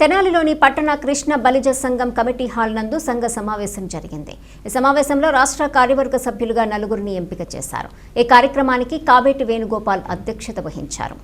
తెనాలిలోని పట్టణ కృష్ణ బలిజ సంఘం committee hall నందు సంఘ సమావేశం జరిగింది. ఈ సమావేశంలో రాష్ట్ర కార్యవర్గ సభ్యులుగా నలుగురిని ఎంపిక చేశారు. ఈ కార్యక్రమానికి కాబేటి వేణుగోపాల్ అధ్యక్షత వహించారు.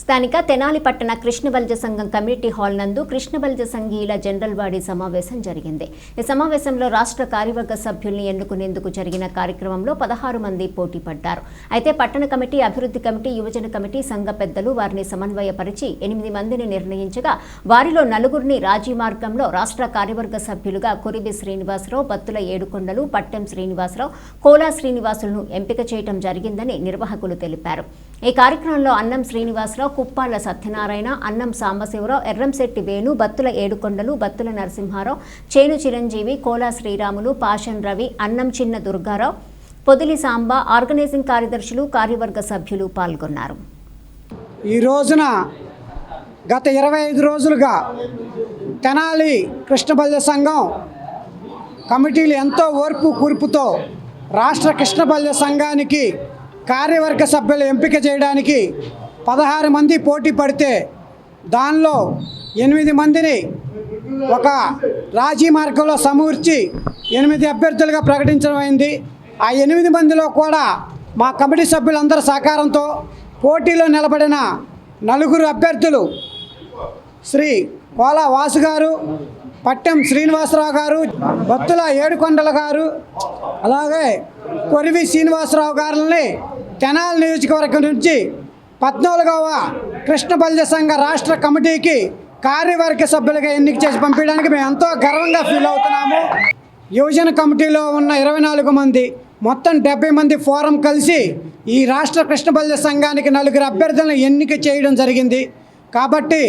స్థానిక తెనాలి పట్టణ కృష్ణబల్జ సంఘం కమ్యూనిటీ హాల్ నందు కృష్ణబల్జ సంఘీయుల జనరల్ బాడీ సమావేశం జరిగింది. ఈ సమావేశంలో రాష్ట్ర కార్యవర్గ సభ్యుల్ని ఎన్నుకునేందుకు జరిగిన కార్యక్రమంలో పదహారు మంది పోటీ పడ్డారు. అయితే పట్టణ కమిటీ అభివృద్ధి కమిటీ యువజన కమిటీ సంఘ పెద్దలు వారిని సమన్వయపరిచి ఎనిమిది మందిని నిర్ణయించగా వారిలో నలుగురిని రాజీ మార్గంలో రాష్ట్ర కార్యవర్గ సభ్యులుగా కురిబి శ్రీనివాసరావు బత్తుల ఏడుకొండలు పట్టెం శ్రీనివాసరావు కోలా శ్రీనివాసులను ఎంపిక చేయడం జరిగిందని నిర్వాహకులు తెలిపారు. ఈ కార్యక్రమంలో అన్నం శ్రీనివాసరావు కుప్పాల సత్యనారాయణ అన్నం సాంబశివరావు ఎర్రంశెట్టి వేణు బత్తుల ఏడుకొండలు బత్తుల నరసింహారావు చేను చిరంజీవి కోలా శ్రీరాములు పాషన్ రవి అన్నం చిన్న దుర్గారావు పొదిలి సాంబ ఆర్గనైజింగ్ కార్యదర్శులు కార్యవర్గ సభ్యులు పాల్గొన్నారు. ఈ రోజున గత ఇరవై ఐదు రోజులుగా తెనాలి కృష్ణబల్య సంఘం కమిటీలు ఎంతో ఓర్పు కూర్పుతో రాష్ట్ర కృష్ణబల్య సంఘానికి కార్యవర్గ సభ్యులు ఎంపిక చేయడానికి పదహారు మంది పోటీ పడితే దానిలో ఎనిమిది మందిని ఒక రాజీ మార్గంలో సమూర్చి ఎనిమిది అభ్యర్థులుగా ప్రకటించడం అయింది. ఆ ఎనిమిది మందిలో కూడా మా కమిటీ సభ్యులందరి సహకారంతో పోటీలో నిలబడిన నలుగురు అభ్యర్థులు శ్రీ కోలా వాసు గారు పట్టెం శ్రీనివాసరావు గారు బత్తుల ఏడుకొండల గారు అలాగే కొరివి శ్రీనివాసరావు గారిని తెనాల నియోజకవర్గం నుంచి పద్నాలుగవ కృష్ణబల్జ సంఘ రాష్ట్ర కమిటీకి కార్యవర్గ సభ్యులుగా ఎన్నిక చేసి పంపించడానికి మేము ఎంతో గర్వంగా ఫీల్ అవుతున్నాము. యువజన కమిటీలో ఉన్న ఇరవై నాలుగు మంది మొత్తం డెబ్బై మంది ఫోరం కలిసి ఈ రాష్ట్ర కృష్ణబల్య సంఘానికి నలుగురు అభ్యర్థులను ఎన్నిక చేయడం జరిగింది. కాబట్టి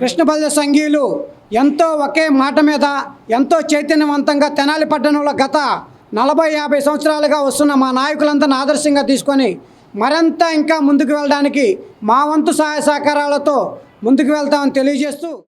కృష్ణబల్య సంఘీయులు ఎంతో ఒకే మాట మీద ఎంతో చైతన్యవంతంగా తెనాలి పట్టణంలో గత నలభై యాభై సంవత్సరాలుగా వస్తున్న మా నాయకులందరిని ఆదర్శంగా తీసుకొని మరింత ఇంకా ముందుకు వెళ్ళడానికి మా వంతు సహాయ సహకారాలతో ముందుకు వెళ్తామని తెలియజేస్తూ